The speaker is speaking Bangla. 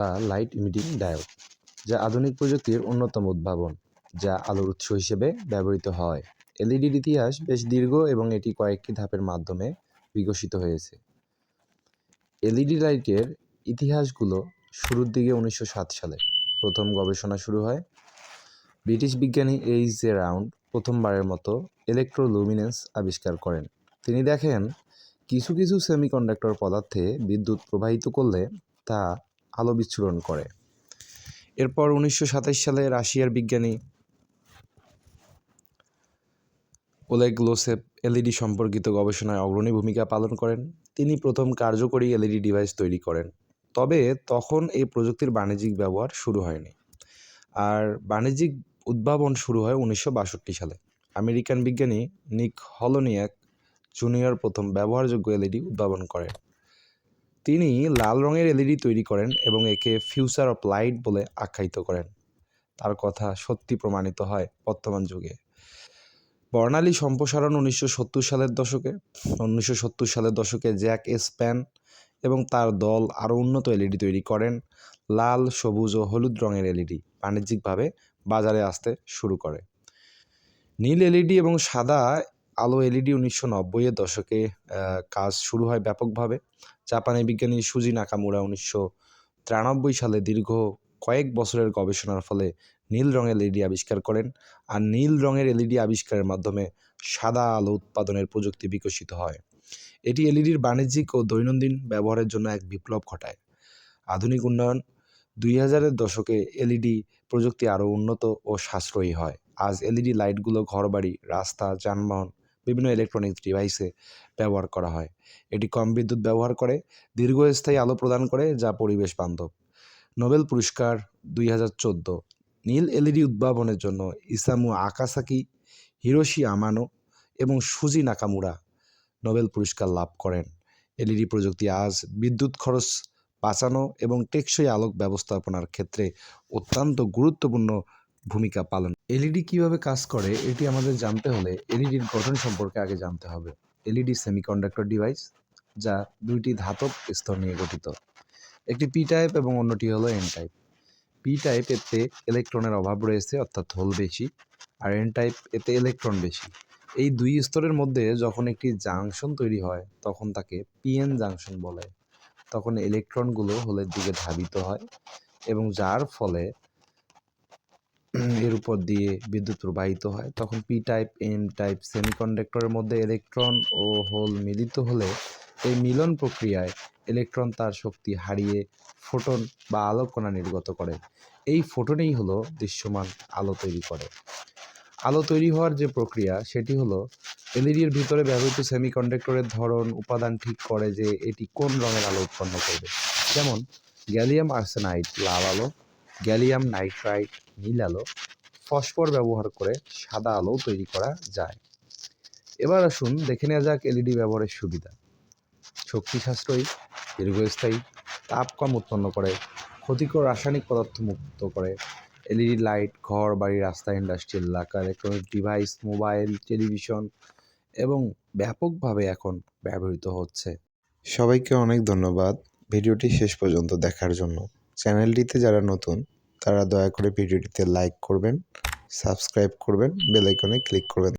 বা লাইট ইমিটিং ডায়োড যা আধুনিক প্রযুক্তির অন্যতম উদ্ভাবন যা আলোর উৎস হিসেবে ব্যবহৃত হয়। এলইডির ইতিহাস বেশ দীর্ঘ এবং এটি কয়েকটি ধাপের মাধ্যমে বিকশিত হয়েছে। এলইডি লাইটের ইতিহাসগুলো শুরুর দিকে উনিশশো সাত সালে প্রথম গবেষণা শুরু হয়। ব্রিটিশ বিজ্ঞানী এইচ জে রাউন্ড প্রথমবারের মতো ইলেকট্রোলুমিনেন্স আবিষ্কার করেন। তিনি দেখেন কিছু কিছু সেমিকন্ডাক্টর পদার্থে বিদ্যুৎ প্রবাহিত করলে তা আলো বিচ্ছুরণ করে। এরপর উনিশশো সাতাশ সালে রাশিয়ার বিজ্ঞানী ওলেগ লোসেভ এলইডি সম্পর্কিত গবেষণায় অগ্রণী ভূমিকা পালন করেন। তিনি প্রথম কার্যকরী এলইডি ডিভাইস তৈরি করেন। তবে তখন এই প্রযুক্তির বাণিজ্যিক ব্যবহার শুরু হয়নি। আর বাণিজ্যিক উদ্ভাবন শুরু হয় উনিশশো বাষট্টি সালে। আমেরিকান বিজ্ঞানী নিক হলোনিয়াক জুনিয়র প্রথম ব্যবহারযোগ্য এলইডি উদ্ভাবন করেন। তিনি লাল রঙের এলইডি তৈরি করেন এবং একে ফিউচার অফ লাইট বলে আখ্যায়িত করেন। তার কথা সত্যি প্রমাণিত হয় বর্তমান যুগে। বর্ণালী সম্প্রসারণ উনিশশো সত্তর সালের দশকে। উনিশশো সত্তর সালের দশকে জ্যাক স্প্যান এবং তার দল আরও উন্নত এলইডি তৈরি করেন। লাল, সবুজ ও হলুদ রঙের এলইডি বাণিজ্যিকভাবে বাজারে আসতে শুরু করে। নীল এলইডি এবং সাদা আলো এলইডি উনিশশো নব্বইয়ের দশকে কাজ শুরু হয় ব্যাপকভাবে। জাপানি বিজ্ঞানী সুজি নাকামুরা উনিশশো তিরানব্বই সালে দীর্ঘ কয়েক বছরের গবেষণার ফলে নীল রঙের এলইডি আবিষ্কার করেন আর নীল রঙের এলইডি আবিষ্কারের মাধ্যমে সাদা আলো উৎপাদনের প্রযুক্তি বিকশিত হয়। এটি এলইডির বাণিজ্যিক ও দৈনন্দিন ব্যবহারের জন্য এক বিপ্লব ঘটায়। আধুনিক উন্নয়ন, দুই হাজারের দশকে এলইডি প্রযুক্তি আরও উন্নত ও সাশ্রয়ী হয়। আজ এলইডি লাইটগুলো ঘরবাড়ি, রাস্তা, যানবাহন বিভিন্ন ইলেকট্রনিক্স ডিভাইসে ব্যবহার করা হয়। এটি কম বিদ্যুৎ ব্যবহার করে, দীর্ঘস্থায়ী আলো প্রদান করে, যা পরিবেশ বান্ধব। নোবেল পুরস্কার দুই হাজার চোদ্দ। নীল এলইডি উদ্ভাবনের জন্য ইসামু আকাসাকি, হিরোশি আমানো এবং সুজি নাকামুরা নোবেল পুরস্কার লাভ করেন। এলইডি প্রযুক্তি আজ বিদ্যুৎ খরচ বাঁচানো এবং টেকসই আলোক ব্যবস্থাপনার ক্ষেত্রে অত্যন্ত গুরুত্বপূর্ণ ভূমিকা পালন এলইডি কীভাবে কাজ করে, এটি আমাদের জানতে হলে এলইডির গঠন সম্পর্কে আগে জানতে হবে। এলইডি সেমিকন্ডাক্টর ডিভাইস যা দুইটি ধাতব স্তর নিয়ে গঠিত। একটি পি টাইপ এবং অন্যটি হলো এন টাইপ পি টাইপ এতে ইলেকট্রনের অভাব রয়েছে, অর্থাৎ হোল বেশি, আর এন টাইপ এতে ইলেকট্রন বেশি। এই দুই স্তরের মধ্যে যখন একটি জাংশন তৈরি হয়, তখন তাকে পিএন জাংশন বলে। তখন ইলেকট্রনগুলো হোলের দিকে ধাবিত হয় এবং যার ফলে এর উপর দিয়ে বিদ্যুৎ প্রবাহিত হয়। তখন পি টাইপ এন টাইপ সেমিকন্ডাক্টরের মধ্যে ইলেকট্রন ও হোল মিলিত হলে এই মিলন প্রক্রিয়ায় ইলেকট্রন তার শক্তি হারিয়ে ফোটন বা আলোককণা নির্গত করে। এই ফোটনেই হলো দৃশ্যমান আলো তৈরি করে। আলো তৈরি হওয়ার যে প্রক্রিয়া, সেটি হলো এলইডির ভিতরে ব্যবহৃত সেমিকন্ডাক্টরের ধরন, উপাদান ঠিক করে যে এটি কোন রঙের আলো উৎপন্ন করবে। যেমন গ্যালিয়াম আর্সেনাইড লাল আলো গ্যালিয়াম নাইট্রাইট নীল আলো, ফসফর ব্যবহার করে সাদা আলো তৈরি করা যায়। এবার আসুন দেখে নেওয়া যাক এলইডি ব্যবহারের সুবিধা। শক্তি সাশ্রয়ী দীর্ঘস্থায়ী, তাপ কম উৎপন্ন করে, ক্ষতিকর রাসায়নিক পদার্থ মুক্ত করে, এলইডি লাইট, ঘর, বাড়ি, রাস্তা, ইন্ডাস্ট্রিয়াল এলাকা ইলেকট্রনিক ডিভাইস, মোবাইল, টেলিভিশন এবং ব্যাপকভাবে এখন ব্যবহৃত হচ্ছে। সবাইকে অনেক ধন্যবাদ ভিডিওটি শেষ পর্যন্ত দেখার জন্য। চ্যানেলটিতে যারা নতুন তারা দয়া করে ভিডিওটিতে লাইক করবেন সাবস্ক্রাইব করবেন বেলাইকনে ক্লিক করবেন।